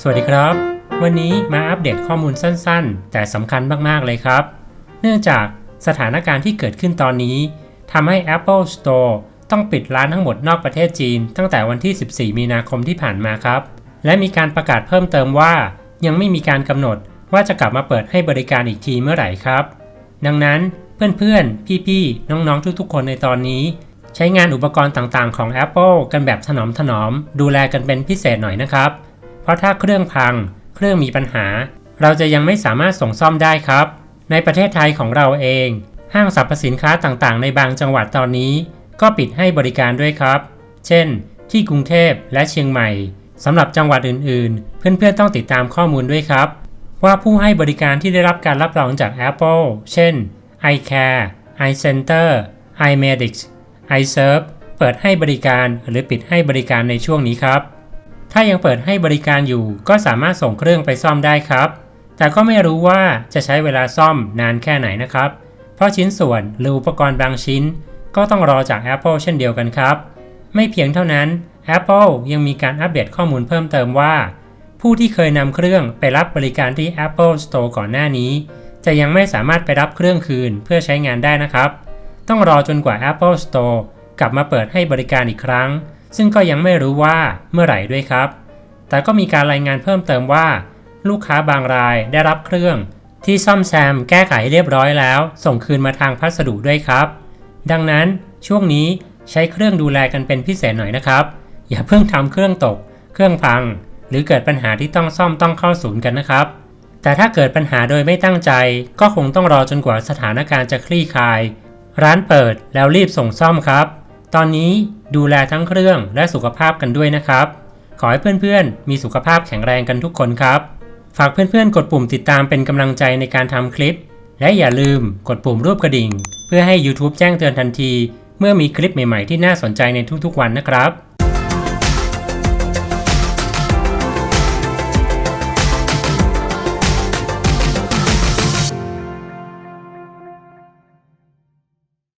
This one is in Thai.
สวัสดีครับ วันนี้มาอัปเดตข้อมูลสั้นๆ แต่สำคัญมากๆเลยครับ เนื่องจากสถานการณ์ที่เกิดขึ้นตอนนี้ทำให้ Apple Store ต้องปิดร้านทั้งหมดนอกประเทศจีน ตั้งแต่วันที่ 14 มีนาคมที่ผ่านมาครับ และมีการประกาศเพิ่มเติมว่า ยังไม่มีการกำหนดว่าจะกลับมาเปิดให้บริการอีกทีเมื่อไหร่ครับ ดังนั้นเพื่อนๆ พี่ๆ น้องๆ ทุกๆ คนในตอนนี้ ใช้งานอุปกรณ์ต่างๆ ของ Apple กันแบบถนอมถนอมดูแลกันเป็นพิเศษหน่อยนะครับ ราะถ้าเครื่องพัง เครื่องมีปัญหา เราจะยังไม่สามารถส่งซ่อมได้ครับ ในประเทศไทยของเราเอง ห้างสรรพสินค้าต่างๆ ในบางจังหวัดตอนนี้ ก็ปิดให้บริการด้วยครับ เช่น ที่กรุงเทพและเชียงใหม่สำหรับจังหวัดอื่นๆ เพื่อนๆต้องติดตามข้อมูลด้วยครับ ว่าผู้ให้บริการที่ได้รับการรับรองจาก Apple เช่น iCare, iCenter, iMedix, iServe เปิดให้บริการหรือปิดให้บริการในช่วงนี้ครับ ถ้ายังเปิดให้บริการอยู่ก็สามารถส่งเครื่องไปซ่อมได้ครับ แต่ก็ไม่รู้ว่าจะใช้เวลาซ่อมนานแค่ไหนนะครับ เพราะชิ้นส่วนหรืออุปกรณ์บางชิ้น ก็ต้องรอจาก Apple เช่นเดียวกันครับ ไม่เพียงเท่านั้น Apple ยังมีการอัปเดตข้อมูลเพิ่มเติมว่า ผู้ที่เคยนำเครื่องไปรับบริการที่ Apple Store ก่อนหน้านี้ จะยังไม่สามารถไปรับเครื่องคืนเพื่อใช้งานได้นะครับ ต้องรอจนกว่า Apple Store กลับมาเปิดให้บริการอีกครั้ง ซึ่งก็ยังไม่รู้ว่าเมื่อไหร่ด้วยครับ แต่ก็มีการรายงานเพิ่มเติมว่า ลูกค้าบางรายได้รับเครื่อง ที่ซ่อมแซมแก้ไขเรียบร้อยแล้ว ส่งคืนมาทางพัสดุด้วยครับ ดังนั้นช่วงนี้ใช้เครื่องดูแลกันเป็นพิเศษหน่อยนะครับ อย่าเพิ่งทำเครื่องตก เครื่องพัง หรือเกิดปัญหาที่ต้องซ่อมต้องเข้าศูนย์กันนะครับ แต่ถ้าเกิดปัญหาโดยไม่ตั้งใจ ก็คงต้องรอจนกว่าสถานการณ์จะคลี่คลาย ร้านเปิดแล้วรีบส่งซ่อมครับ ตอนนี้ดูแลทั้งเครื่องและสุขภาพกันด้วยนะครับ ขอให้เพื่อนๆ มีสุขภาพแข็งแรงกันทุกคนครับ ฝากเพื่อนๆ กดปุ่มติดตามเป็นกำลังใจในการทำคลิป และอย่าลืมกดปุ่มรูปกระดิ่ง เพื่อให้ YouTube แจ้งเตือนทันที เมื่อมีคลิปใหม่ๆที่น่าสนใจในทุกๆวันนะครับ